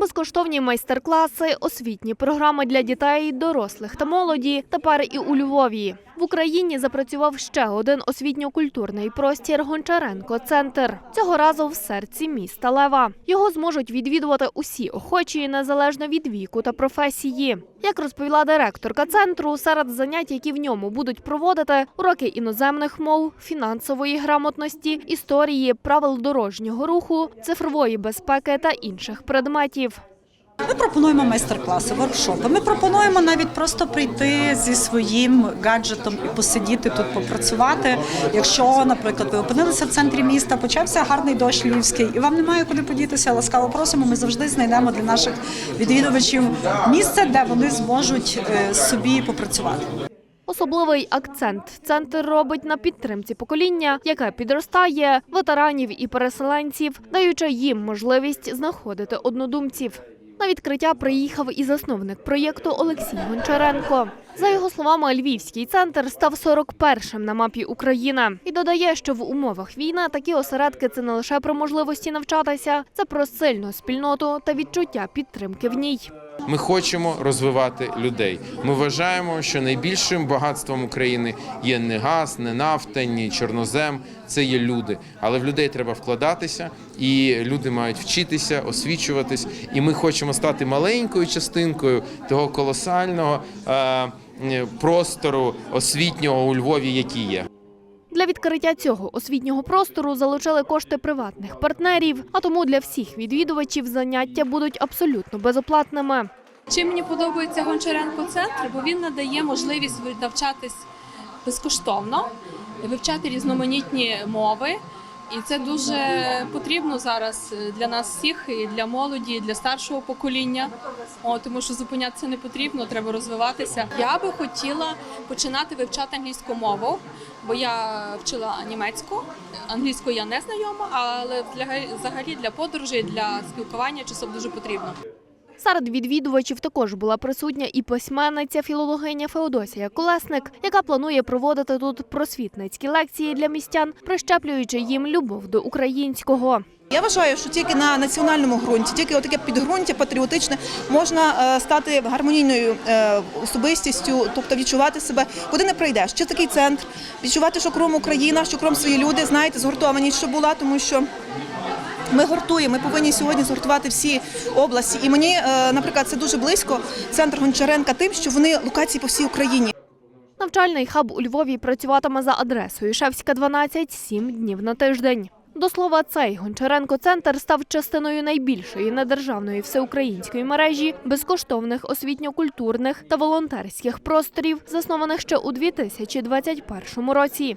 Безкоштовні майстер-класи, освітні програми для дітей, дорослих та молоді тепер і у Львові. В Україні запрацював ще один освітньо-культурний простір Гончаренко Центр. Цього разу в серці міста Лева. Його зможуть відвідувати усі охочі незалежно від віку та професії. Як розповіла директорка центру, серед занять, які в ньому будуть проводити, уроки іноземних мов, фінансової грамотності, історії, правил дорожнього руху, цифрової безпеки та інших предметів. Ми пропонуємо майстер-класи, воркшопи. Ми пропонуємо навіть просто прийти зі своїм гаджетом і посидіти тут, попрацювати. Якщо, наприклад, ви опинилися в центрі міста, почався гарний дощ львівський, і вам немає куди подітися, ласкаво просимо. Ми завжди знайдемо для наших відвідувачів місце, де вони зможуть е, собі попрацювати. Особливий акцент центр робить на підтримці покоління, яке підростає, ветеранів і переселенців, даючи їм можливість знаходити однодумців. На відкриття приїхав і засновник проєкту Олексій Гончаренко. За його словами, Львівський центр став 41-м на мапі України і додає, що в умовах війни такі осередки це не лише про можливості навчатися, це про сильну спільноту та відчуття підтримки в ній. Ми хочемо розвивати людей. Ми вважаємо, що найбільшим багатством України є не газ, не нафта, ні чорнозем. Це є люди. Але в людей треба вкладатися, і люди мають вчитися, освічуватись. І ми хочемо стати маленькою частинкою того колосального е, простору освітнього у Львові, який є. Для відкриття цього освітнього простору залучили кошти приватних партнерів, а тому для всіх відвідувачів заняття будуть абсолютно безоплатними. Чим мені подобається Гончаренко центр, бо він надає можливість навчатись безкоштовно, вивчати різноманітні мови. І це дуже потрібно зараз для нас всіх, і для молоді, і для старшого покоління. О, тому що зупинятися не потрібно, треба розвиватися. Я би хотіла починати вивчати англійську мову, бо я вчила німецьку. Англійською я не знайома, але взагалі для подорожей, для спілкування часом дуже потрібно. Серед відвідувачів також була присутня і письменниця філологиня Феодосія Колесник, яка планує проводити тут просвітницькі лекції для містян, прищеплюючи їм любов до українського. Я вважаю, що тільки на національному ґрунті, тільки отаке підґрунтя патріотичне можна е, стати гармонійною е, особистістю, тобто відчувати себе, куди не прийдеш. Чи такий центр, відчувати, що кром Україна, що кром свої люди, знаєте, згуртованість, що була, тому що. Ми гуртуємо, ми повинні сьогодні згуртувати всі області. І мені, е, наприклад, це дуже близько центр Гончаренка тим, що вони локації по всій Україні. Навчальний хаб у Львові працюватиме за адресою Шевська 12 7 днів на тиждень. До слова, цей Гончаренко центр став частиною найбільшої недержавної всеукраїнської мережі безкоштовних освітньо-культурних та волонтерських просторів, заснованих ще у 2021 році.